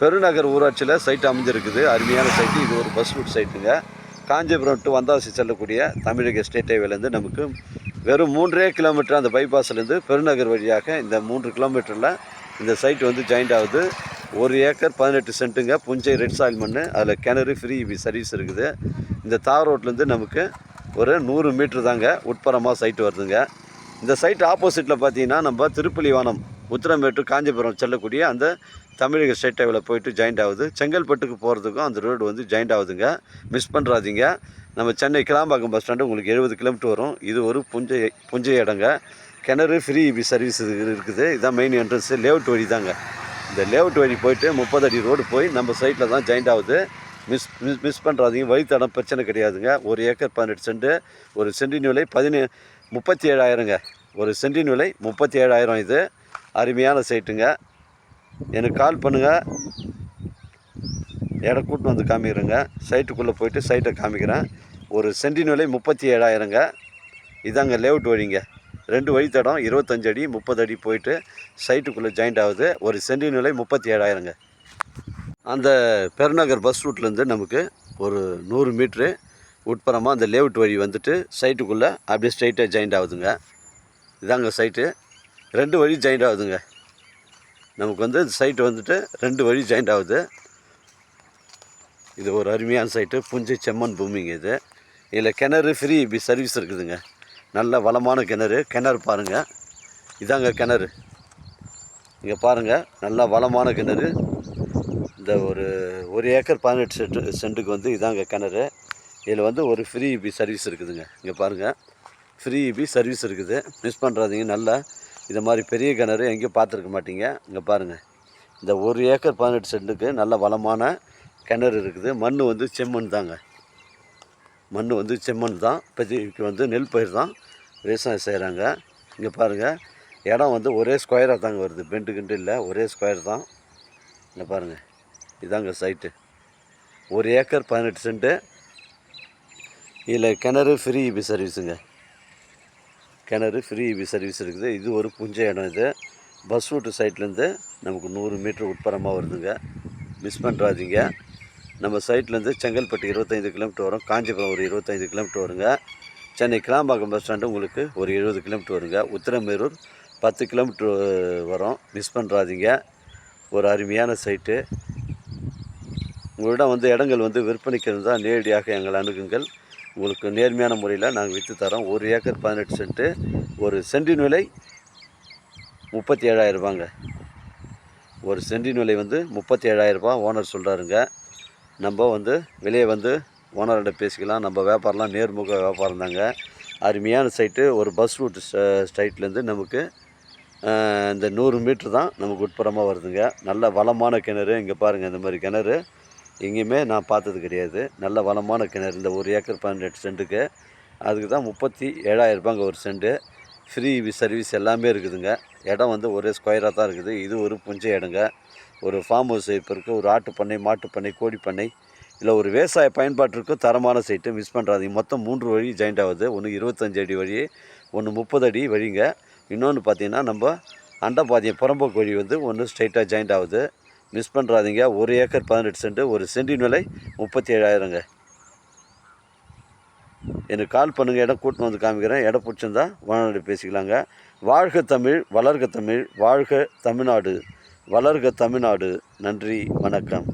பெருநகர் ஊராட்சியில் சைட் அமைஞ்சிருக்குது. அருமையான சைட்டு இது ஒரு பஸ் ரூட் சைட்டுங்க காஞ்சிபுரம் டு வந்தாசி செல்லக்கூடிய தமிழக ஸ்டேட் ஹைவேலேருந்து நமக்கு வெறும் மூன்றே கிலோமீட்டர் அந்த பைபாஸ்லேருந்து பெருநகர் வழியாக இந்த மூன்று கிலோமீட்டரில் இந்த சைட் வந்து ஜாயிண்ட் ஆகுது. ஒரு ஏக்கர் பதினெட்டு சென்ட்டுங்க புஞ்சை ரெட் சாயில் மண் அதில் கிணறு ஃப்ரீ சர்வீஸ் இருக்குது. இந்த தார் ரோட்லேருந்து நமக்கு ஒரு நூறு மீட்ரு தாங்க உட்புறமாக சைட்டு வருதுங்க. இந்த சைட் ஆப்போசிட்டில் பார்த்தீங்கன்னா நம்ம திருப்பலிவானம் உத்திரமேட்டு காஞ்சிபுரம் செல்லக்கூடிய அந்த தமிழக ஸ்டேட் ஹைவேல போயிட்டு ஜாயிண்ட் ஆகுது. செங்கல்பட்டுக்கு போகிறதுக்கும் அந்த ரோடு வந்து ஜாயிண்ட் ஆகுதுங்க. மிஸ் பண்ணுறாதீங்க நம்ம சென்னை கிளாம்பாக்கம் பஸ் ஸ்டாண்டு உங்களுக்கு எழுபது கிலோமீட்டர் வரும். இது ஒரு புஞ்சை புஞ்சை இடங்க. கிணறு ஃப்ரீ இபி சர்வீஸ் இருக்குது. இதுதான் மெயின் என்ட்ரன்ஸு லேவுட் வழி தாங்க. இந்த லேவுட் வழி போயிட்டு முப்பது அடி ரோடு போய் நம்ம சைட்டில் தான் ஜாயிண்ட் ஆகுது. மிஸ் மிஸ் மிஸ் பண்ணுறாதீங்க வழித்தடம் பிரச்சனை கிடையாதுங்க. ஒரு ஏக்கர் பதினெட்டு சென்ட் ஒரு சென்டின் விலை பதினே முப்பத்தி ஏழாயிரங்க. ஒரு சென்டின் விலை முப்பத்தி ஏழாயிரம் இது. அருமையான சைட்டுங்க. எனக்கு கால் பண்ணுங்கள் இடம் கூட்டு வந்து காமிக்கிறேங்க. சைட்டுக்குள்ளே போயிட்டு சைட்டை காமிக்கிறேன். ஒரு சென்டின் விலை முப்பத்தி ஏழாயிரங்க. இதாங்க லேவுட் வழிங்க. ரெண்டு வழித்தடம் இருபத்தஞ்சு அடி முப்பது அடி போயிட்டு சைட்டுக்குள்ளே ஜாயிண்ட் ஆகுது. ஒரு சென்டின் விலை முப்பத்தி ஏழாயிரங்க. அந்த பெருநகர் பஸ் ரூட்லேருந்து நமக்கு ஒரு நூறு மீட்ரு உட்புறமாக அந்த லேவுட் வழி வந்துட்டு சைட்டுக்குள்ளே அப்படியே ஸ்ட்ரைட்டாக ஜாயிண்ட் ஆகுதுங்க. இதாங்க சைட்டு. ரெண்டு வழி ஜாயிண்ட் ஆகுதுங்க. நமக்கு வந்து சைட்டு வந்துட்டு ரெண்டு வழி ஜாயிண்ட் ஆகுது. இது ஒரு அருமையான சைட்டு புஞ்சை செம்மண் பூமிங்க இது. இதில் கிணறு ஃப்ரீ இப்படி சர்வீஸ் இருக்குதுங்க. நல்ல வளமான கிணறு. கிணறு பாருங்கள் இதாங்க கிணறு. இங்கே பாருங்கள் நல்லா வளமான கிணறு. இந்த ஒரு ஒரு ஏக்கர் பதினெட்டு சென்ட்டு சென்ட்டுக்கு வந்து இதாங்க கிணறு. இதில் வந்து ஒரு ஃப்ரீ இபி சர்வீஸ் இருக்குதுங்க. இங்கே பாருங்கள் ஃப்ரீ இபி சர்வீஸ் இருக்குது. மிஸ் பண்ணுறாதீங்க நல்லா இதை மாதிரி பெரிய கிணறு எங்கேயும் பார்த்துருக்க மாட்டீங்க. இங்கே பாருங்கள் இந்த ஒரு ஏக்கர் பதினெட்டு சென்ட்டுக்கு நல்ல வளமான கிணறு இருக்குது. மண் வந்து செம்மண் தாங்க. மண் வந்து செம்மண் தான். இப்போதைக்கு வந்து நெல் பயிர் தான். விவசாயம் செய்கிறாங்க இங்கே பாருங்கள் இடம் வந்து ஒரே ஸ்கொயராக தாங்க வருது. பெண்டு கிண்டு இல்லை. ஒரே ஸ்கொயர் தான். இங்கே பாருங்கள் இதாங்க சைட்டு. ஒரு ஏக்கர் பதினெட்டு சென்ட்டு. இதில் கிணறு ஃப்ரீ இபி சர்வீஸுங்க. கிணறு ஃப்ரீ சர்வீஸ் இருக்குது. இது ஒரு புஞ்ச இடம் இது. பஸ் ரூட்டு சைட்லேருந்து நமக்கு நூறு மீட்ரு உட்புறமாக வருதுங்க. மிஸ் பண்ணுறாதீங்க நம்ம சைட்லேருந்து செங்கல்பட்டு இருபத்தைந்து கிலோமீட்டர் வரும். காஞ்சிபுரம் ஒரு இருபத்தைந்து கிலோமீட்டர் வருங்க. சென்னை கிளாம்பாக்கம் பஸ் ஸ்டாண்டு உங்களுக்கு ஒரு எழுபது கிலோமீட்டர் வருங்க. உத்திரமேரூர் பத்து கிலோமீட்டர் வரும். மிஸ் பண்ணுறாதீங்க ஒரு அருமையான சைட்டு. உங்களிடம் வந்து இடங்கள் வந்து விற்பனைக்கு இருந்தால் நேரடியாக எங்களை அணுகுங்கள். உங்களுக்கு நேர்மையான முறையில் நாங்கள் விற்று தரோம். ஒரு ஏக்கர் பதினெட்டு சென்ட்டு. ஒரு சென்டின் விலை முப்பத்தி ஏழாயிரம் ரூபாங்க. ஒரு சென்டின் விலை வந்து முப்பத்தி ஏழாயிரம் ரூபா. ஓனர் சொல்கிறாருங்க நம்ம வந்து விலையை வந்து ஓனர்கிட்ட பேசிக்கலாம். நம்ம வியாபாரம்லாம் நேர்முக வியாபாரம் தாங்க. அருமையான சைட்டு ஒரு பஸ் ரூட் ஸ்ட்ரைட்லேருந்து நமக்கு இந்த நூறு மீட்ரு தான் நமக்கு உட்புறமாக வருதுங்க. நல்ல வளமான கிணறு. இங்கே பாருங்கள் இந்த மாதிரி கிணறு. எங்கேயுமே நான் பார்த்தது கிடையாது. நல்ல வளமான கிணறு இந்த ஒரு ஏக்கர் பன்னெண்டு சென்ட்டுக்கு அதுக்கு தான் முப்பத்தி ஏழாயிரம் ரூபாங்க ஒரு சென்ட்டு ஃப்ரீ சர்வீஸ் எல்லாமே இருக்குதுங்க. இடம் வந்து ஒரே ஸ்கொயராக தான் இருக்குது. இது ஒரு புஞ்ச இடங்க. ஒரு ஃபார்ம் ஹவுஸ் இப்போ இருக்குது ஒரு ஆட்டு பண்ணை மாட்டு பண்ணை கோழி பண்ணை. இல்லை ஒரு விவசாய பயன்பாட்டிற்கு தரமான சைட்டு மிஸ் பண்ணுறாதீங்க மொத்தம் மூன்று வழி ஜாயிண்ட் ஆகுது. ஒன்று இருபத்தஞ்சு அடி வழி ஒன்று முப்பது அடி வழிங்க. இன்னொன்று பார்த்தீங்கன்னா நம்ம அண்டை பாதியம் புறம்போக்கு வழி வந்து ஒன்று ஸ்ட்ரைட்டாக ஜாயிண்ட் ஆகுது. மிஸ் பண்ணுறாதீங்க ஒரு ஏக்கர் பதினெட்டு சென்ட் ஒரு சென்டின் விலை முப்பத்தி ஏழாயிரங்க எனக்கு கால் பண்ணுங்கள் இடம் கூட்டின்னு வந்து காமிக்கிறேன். இடம் பிடிச்சிருந்தா வானொலி பேசிக்கலாங்க. வாழ்க தமிழ் வளர்க தமிழ் வாழ்க தமிழ்நாடு. வளர்க தமிழ்நாடு. நன்றி வணக்கம்.